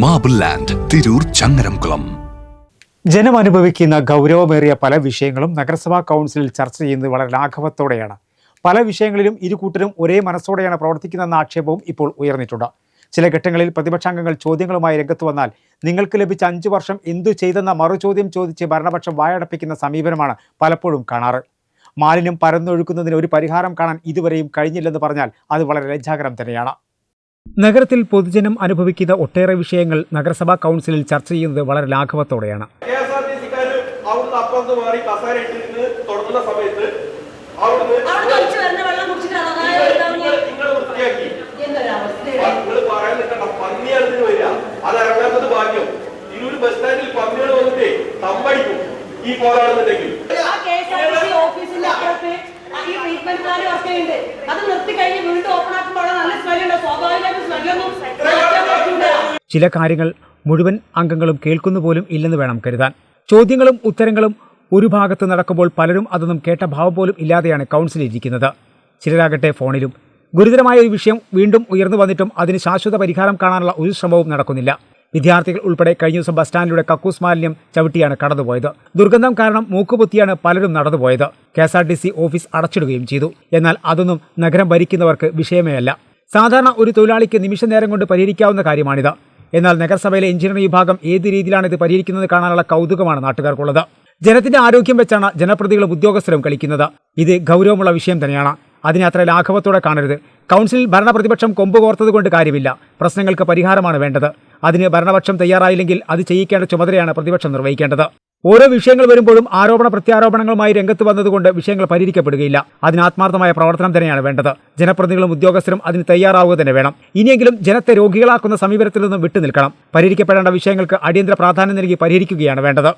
Marble land Tirur Changaramkulam ജനം അനുഭവിക്കുന്ന ഗൗരവമേറിയ പല വിഷയങ്ങളും നഗരസഭാ കൗൺസിലിൽ ചർച്ച ചെയ്യുന്നത് വളരെ ലാഘവത്തോടെയാണ് പല വിഷയങ്ങളിലും ഇരു കൂട്ടരും ഒരേ മനസ്സോടെയാണ് പ്രവർത്തിക്കുന്നതെന്ന ആക്ഷേപവും ഇപ്പോൾ ഉയർന്നിട്ടുണ്ട്. ചില ഘട്ടങ്ങളിൽ പ്രതിപക്ഷാംഗങ്ങൾ ചോദ്യങ്ങളുമായി രംഗത്ത് വന്നാൽ നിങ്ങൾക്ക് ലഭിച്ച അഞ്ചു വർഷം എന്തു ചെയ്തെന്ന മറുചോദ്യം ചോദിച്ച് ഭരണപക്ഷം വായടപ്പിക്കുന്ന സമീപനമാണ് പലപ്പോഴും കാണാറ്. മാലിന്യം പരന്നൊഴുക്കുന്നതിന് ഒരു പരിഹാരം കാണാൻ ഇതുവരെയും കഴിഞ്ഞില്ലെന്ന് പറഞ്ഞാൽ അത് വളരെ ലജ്ജാകരം തന്നെയാണ്. നഗരത്തിൽ പൊതുജനം അനുഭവിക്കുന്ന ഒട്ടേറെ വിഷയങ്ങൾ നഗരസഭാ കൗൺസിലിൽ ചർച്ച ചെയ്യുന്നത് വളരെ ലാഘവത്തോടെയാണ്. ഈ എസ് ചില കാര്യങ്ങൾ മുഴുവൻ അംഗങ്ങളും കേൾക്കുന്നു പോലും ഇല്ലെന്ന് വേണം കരുതാൻ. ചോദ്യങ്ങളും ഉത്തരങ്ങളും ഒരു ഭാഗത്ത് നടക്കുമ്പോൾ പലരും അതൊന്നും കേട്ട ഭാവം പോലും ഇല്ലാതെയാണ് കൗൺസിൽ ഇരിക്കുന്നത്. ചിലരാകട്ടെ ഫോണിലും. ഗുരുതരമായ ഒരു വിഷയം വീണ്ടും ഉയർന്നു വന്നിട്ടും അതിന് ശാശ്വത പരിഹാരം കാണാനുള്ള ഒരു ശ്രമവും നടക്കുന്നില്ല. വിദ്യാർത്ഥികൾ ഉൾപ്പെടെ കഴിഞ്ഞ ദിവസം ബസ് സ്റ്റാൻഡിലൂടെ കക്കൂസ് മാലിന്യം ചവിട്ടിയാണ് കടന്നുപോയത്. ദുർഗന്ധം കാരണം മൂക്കുപൊത്തിയാണ് പലരും നടന്നുപോയത്. കെ ഓഫീസ് അടച്ചിടുകയും ചെയ്തു. എന്നാൽ അതൊന്നും നഗരം ഭരിക്കുന്നവർക്ക് വിഷയമേ അല്ല സാധാരണ ഒരു തൊഴിലാളിക്ക് നിമിഷ നേരം കൊണ്ട് പരിഹരിക്കാവുന്ന കാര്യമാണിത്. എന്നാൽ നഗരസഭയിലെ എഞ്ചിനീയറിംഗ് വിഭാഗം ഏത് രീതിയിലാണ് ഇത് പരിഹരിക്കുന്നത് കാണാനുള്ള കൗതുകമാണ് നാട്ടുകാർക്കുള്ളത്. ജനത്തിന്റെ ആരോഗ്യം വെച്ചാണ് ജനപ്രതികളും ഉദ്യോഗസ്ഥരും കളിക്കുന്നത്. ഇത് ഗൗരവമുള്ള വിഷയം തന്നെയാണ്. അതിനെ അത്ര ലാഘവത്തോടെ കാണരുത്. കൗൺസിലിൽ ഭരണപ്രതിപക്ഷം കൊമ്പ് കോർത്തതുകൊണ്ട് കാര്യമില്ല. പ്രശ്നങ്ങൾക്ക് പരിഹാരമാണ് വേണ്ടത്. അതിന് ഭരണപക്ഷം തയ്യാറായില്ലെങ്കിൽ അത് ചെയ്യിക്കേണ്ട ചുമതലയാണ് പ്രതിപക്ഷം നിർവഹിക്കേണ്ടത്. ഓരോ വിഷയങ്ങൾ വരുമ്പോഴും ആരോപണ പ്രത്യാരോപണങ്ങളുമായി രംഗത്ത് വന്നതുകൊണ്ട് വിഷയങ്ങൾ പരിഹരിക്കപ്പെടുകയില്ല. അതിന് ആത്മാർത്ഥമായ പ്രവർത്തനം തന്നെയാണ് വേണ്ടത്. ജനപ്രതിനിധികളും ഉദ്യോഗസ്ഥരും അതിന് തയ്യാറാവുക തന്നെ വേണം. ഇനിയെങ്കിലും ജനത്തെ രോഗികളാക്കുന്ന സമീപനത്തിൽ നിന്നും വിട്ടുനിൽക്കണം. പരിഹരിക്കപ്പെടേണ്ട വിഷയങ്ങൾക്ക് അടിയന്തര പ്രാധാന്യം നൽകി പരിഹരിക്കുകയാണ് വേണ്ടത്.